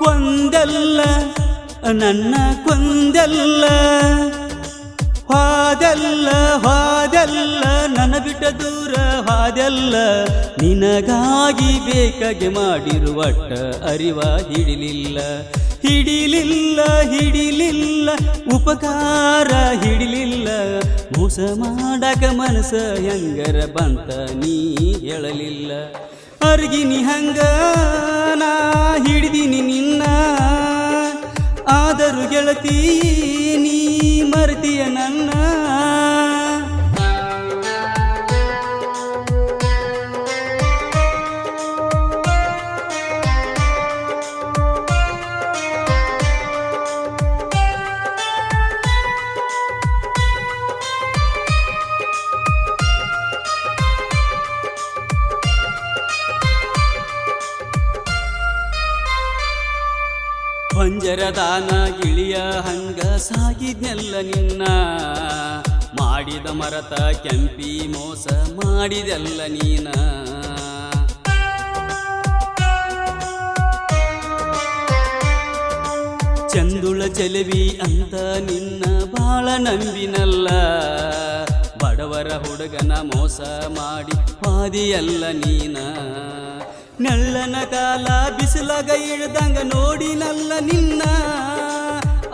ಕೊಂದೆಲ್ಲ, ನನ್ನ ಕೊಂದಲ್ಲ. ಹಾದಲ್ಲ ಹಾದಲ್ಲ, ನನ್ನ ಬಿಟ್ಟ ದೂರ ಹಾದೆಲ್ಲ. ನಿನಗಾಗಿ ಬೇಕಾಗಿ ಮಾಡಿರುವಟ್ಟ ಅರಿವ ಹಿಡಿಲಿಲ್ಲ. ಹಿಡಿಲಿಲ್ಲ ಹಿಡಿಲಿಲ್ಲ, ಉಪಕಾರ ಹಿಡಿಲಿಲ್ಲ. ಮೋಸ ಮಾಡಕ ಮನಸ ಹೆಂಗರ ಬಂತ ನೀ ಹೇಳಲಿಲ್ಲ. ಅರ್ಗಿನಿ ಹಂಗ ನಾ ಹಿಡಿದಿನಿ ಗೆಳತಿ ನೀ ಮರ್ತಿಯ ನನ್ನ ಪಂಜರದಾನ ಗಿಳಿಯ ಹಂಗ ಸಾಗಿದ್ನೆಲ್ಲ ನಿನ್ನ. ಮಾಡಿದ ಮರತ ಕೆಂಪಿ ಮೋಸ ಮಾಡಿದೆಲ್ಲ ನೀನ. ಚಂದುಳ ಚೆಲುವಿ ಅಂತ ನಿನ್ನ ಬಾಳ ನಂಬಿನಲ್ಲ. ಬಡವರ ಹುಡುಗನ ಮೋಸ ಮಾಡಿ ಪಾದಿಯಲ್ಲ ನೀನ. ನೆಳ್ಳನ ಕಾಲ ಬಿಸಿಲಾಗ ಇಳ್ದಂಗ ನೋಡಿನಲ್ಲ ನಿನ್ನ.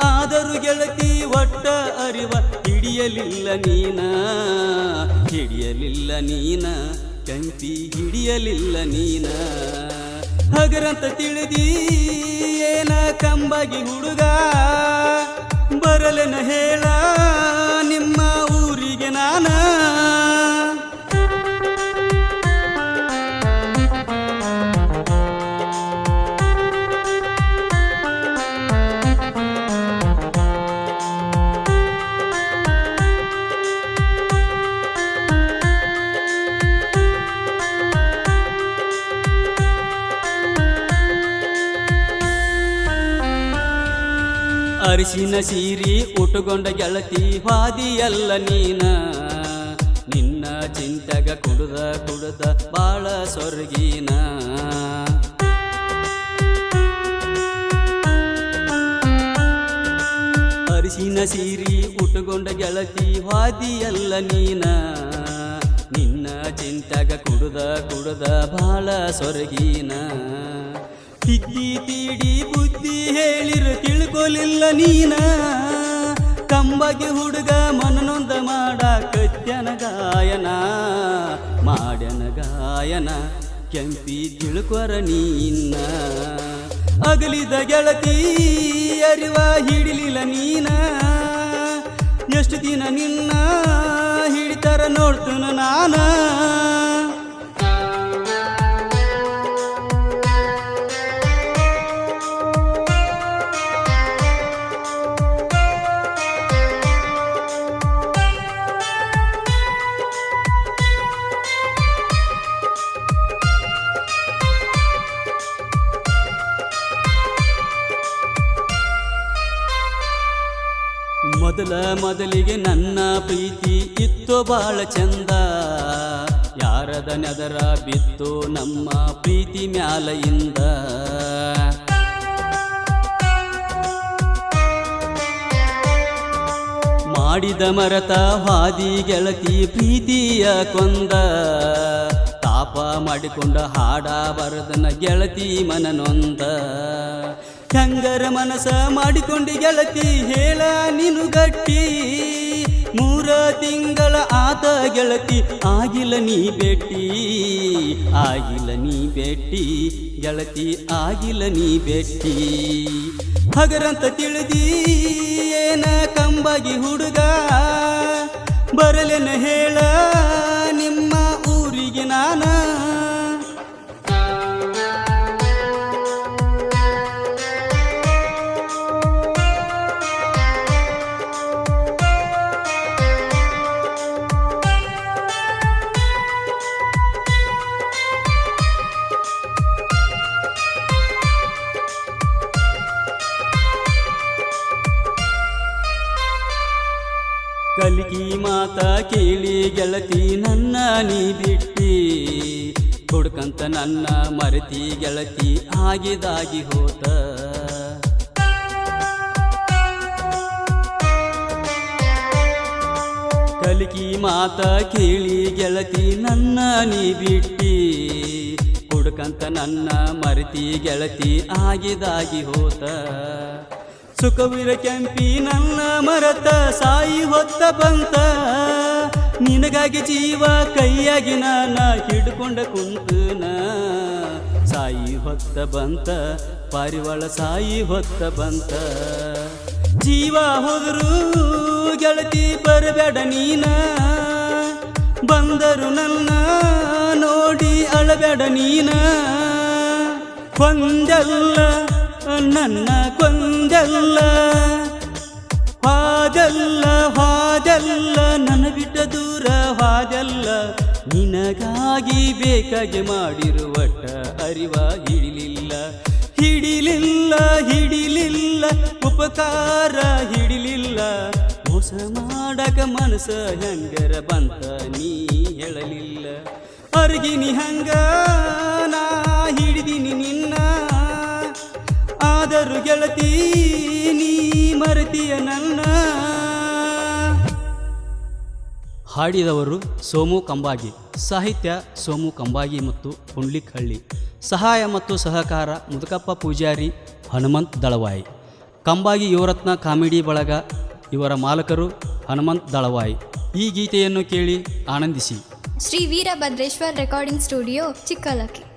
ಆದರೂ ಗೆಳತಿ ಒಟ್ಟ ಅರಿವ ಹಿಡಿಯಲಿಲ್ಲ ನೀನ. ಹಿಡಿಯಲಿಲ್ಲ ನೀನ. ಕಂತಿ ಹಿಡಿಯಲಿಲ್ಲ ನೀನ. ಹಗರಂತ ತಿಳಿದೀ ಏನ ಕಂಬಾಗಿ ಹುಡುಗ. ಅರಿಶಿನ ಸೀರಿ ಉಟುಕೊಂಡ ಗೆಳತಿ ಹಾದಿಯಲ್ಲ ನೀನ. ನಿನ್ನ ಚಿಂತೆಗ ಕುಡುದ ಕುಡುದ ಬಾಳ ಸೊರಗಿನ ಅರಿಶಿನ ಸೀರಿ ಉಟುಕೊಂಡ ಗೆಳತಿ ಹಾದಿಯಲ್ಲ ನೀನ. ನಿನ್ನ ಚಿಂತೆಗ ಕುಡುದ ಕುಡುದ ಬಾಳ ಸೊರಗಿನ ತಿದ್ದಿ ತೀಡಿ ಬುದ್ಧಿ ಹೇಳಿರ ತಿಳ್ಕೊಲಿಲ್ಲ ನೀನ. ಕಂಬಗೆ ಹುಡುಗ ಮನನೊಂದ ಮಾಡ ಕತ್ಯನ ಗಾಯನ, ಮಾಡ್ಯನ ಗಾಯನ, ಕೆಂಪಿ ತಿಳ್ಕೊರ ನೀನ. ಅಗಲಿದ ಗೆಳತಿ ಅರಿವ ಹಿಡಿಲಿಲ್ಲ ನೀನ. ಎಷ್ಟು ದಿನ ನಿನ್ನ ಹಿಡಿತಾರ ನೋಡ್ತನ ನಾನ. ಮೊದಲ ಮೊದಲಿಗೆ ನನ್ನ ಪ್ರೀತಿ ಇತ್ತು ಬಾಳ ಚಂದ. ಯಾರದ ನೆದರ ಬಿತ್ತು ನಮ್ಮ ಪ್ರೀತಿ ಮ್ಯಾಲೆಯಿಂದ. ಮಾಡಿದ ಮರತ ಹಾದಿ ಗೆಳತಿ ಪ್ರೀತಿಯ ಕೊಂದ. ತಾಪ ಮಾಡಿಕೊಂಡ ಹಾಡ ಬರದನ ಗೆಳತಿ ಮನನೊಂದ. ಹೆಂಗರ ಮನಸ ಮಾಡಿಕೊಂಡು ಗೆಳತಿ, ಹೇಳ ನೀನು ಗಟ್ಟಿ. ಮೂರ ತಿಂಗಳ ಆತ ಗೆಳತಿ, ಆಗಿಲ್ಲ ನೀ ಭೇಟಿ. ಆಗಿಲ್ಲ ನೀ ಭೇಟಿ, ಗೆಳತಿ, ಆಗಿಲ್ಲ ನೀ ಭೇಟಿ. ಹಗರಂತ ತಿಳಿದಿ, ಏನ ಕಂಬಾಗಿ ಹುಡುಗ. ಬರಲೆನ ಹೇಳ, ನಿಮ್ಮ ಊರಿಗೆ ನಾನ ಮಾತ ಕೇಳಿ ಗೆಳತಿ ನನ್ನ ನೀ ಬಿಟ್ಟಿ. ಹುಡ್ಕಂತ ನನ್ನ ಮರೆತಿ ಗೆಳತಿ ಆಗಿದಾಗಿ ಹೋತ. ಕಲಿಕಿ ಮಾತ ಕೇಳಿ ಗೆಳತಿ ನನ್ನ ನೀ ಬಿಟ್ಟಿ. ಹುಡ್ಕಂತ ನನ್ನ ಮರೆತಿ ಗೆಳತಿ ಆಗಿದಾಗಿ ಹೋತ. ಸುಖವಿರ ಕೆಂಪಿ ನನ್ನ ಮರತ ಸಾಯಿ ಹೊತ್ತ ಬಂತ. ನಿನಗಾಗಿ ಜೀವ ಕೈಯಾಗಿ ನಾನ ಹಿಡ್ಕೊಂಡ ಕುಂತನ. ಸಾಯಿ ಹೊತ್ತ ಬಂತ, ಪಾರಿವಾಳ ಸಾಯಿ ಹೊತ್ತ ಬಂತ. ಜೀವ ಹೋದರು ಗೆಳತಿ ಬರಬೇಡ ನೀನ. ಬಂದರು ನನ್ನ ನೋಡಿ ಅಳಬೇಡ ನೀನ. ಕೊಂದಲ್ಲ ನನ್ನ ಕೊಂದಲ್ಲ ಹಾದಲ್ಲ ಹಾದಲ್ಲ ನನ್ನ ಬಿಟ್ಟ ದೂರ ಹಾದಲ್ಲ ನಿನಗಾಗಿ ಬೇಕಾಗಿ ಮಾಡಿರುವಟ್ಟ ಅರಿವ ಹಿಡಿಲಿಲ್ಲ ಹಿಡಿಲಿಲ್ಲ ಹಿಡಿಲಿಲ್ಲ ಉಪಕಾರ ಹಿಡಿಲಿಲ್ಲ. ಮೋಸ ಮಾಡಕ ಮನಸ ಹೆಂಗರ ಬಂತ ನೀ ಹೇಳಲಿಲ್ಲ. ಅರ್ಗಿನಿ ಹಂಗ ನಾ ಹಿಡಿದಿನಿ ನಿನ್ನ ಆದರೂ ಗೆಳತಿ, ನೀ ಮರತಿಯ ನನ್ನ. ಹಾಡಿದವರು ಸೋಮು ಕಂಬಾಗಿ, ಸಾಹಿತ್ಯ ಸೋಮು ಕಂಬಾಗಿ ಮತ್ತು ಕುಂಡ್ಲಿಕ್ಹಳ್ಳಿ ಸಹಾಯ ಮತ್ತು ಸಹಕಾರ, ಮುದುಕಪ್ಪ ಪೂಜಾರಿ ಹನುಮಂತ್ ದಳವಾಯಿ. ಕಂಬಾಗಿ ಯುವರತ್ನ ಕಾಮಿಡಿ ಬಳಗ, ಇವರ ಮಾಲಕರು ಹನುಮಂತ್ ದಳವಾಯಿ. ಈ ಗೀತೆಯನ್ನು ಕೇಳಿ ಆನಂದಿಸಿ. Shri Veerabhadreshwar recording studio Chikkalakki.